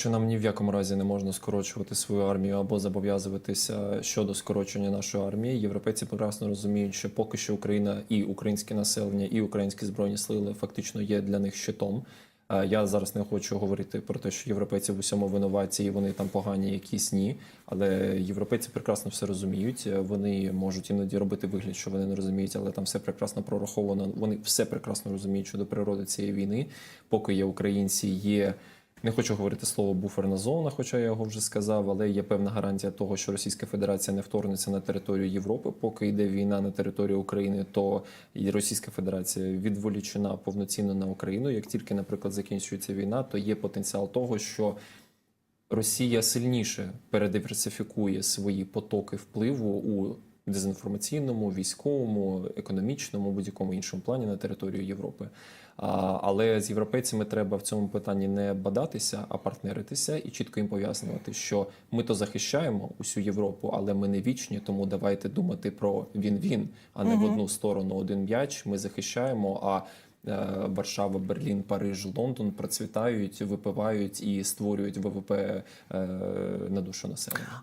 що нам ні в якому разі не можна скорочувати свою армію або зобов'язуватися щодо скорочення нашої армії. Європейці прекрасно розуміють, що поки що Україна і українське населення, і українські збройні сили фактично є для них щитом. Е, Я зараз не хочу говорити про те, що європейці в усьому винуваті і вони там погані, якісь ні. Але європейці прекрасно все розуміють. Е, Вони можуть іноді робити вигляд, що вони не розуміють, але там все прекрасно прораховано. Вони все прекрасно розуміють щодо природи цієї війни. Поки є українці, є. Не хочу говорити слово буферна зона, хоча я його вже сказав, але є певна гарантія того, що Російська Федерація не вторгнеться на територію Європи. Поки йде війна на територію України, то і Російська Федерація відволічена повноцінно на Україну. Як тільки, наприклад, закінчується війна, то є потенціал того, що Росія сильніше передиверсифікує свої потоки впливу у дезінформаційному, військовому, економічному, будь-якому іншому плані на територію Європи. Але з європейцями треба в цьому питанні не бадатися, а партнеритися і чітко їм пояснювати, що ми то захищаємо усю Європу, але ми не вічні, тому давайте думати про він-він, а не в одну сторону один м'яч. Ми захищаємо. а е, Варшава, Берлін, Париж, Лондон процвітають, випивають і створюють ВВП е, на душу населення.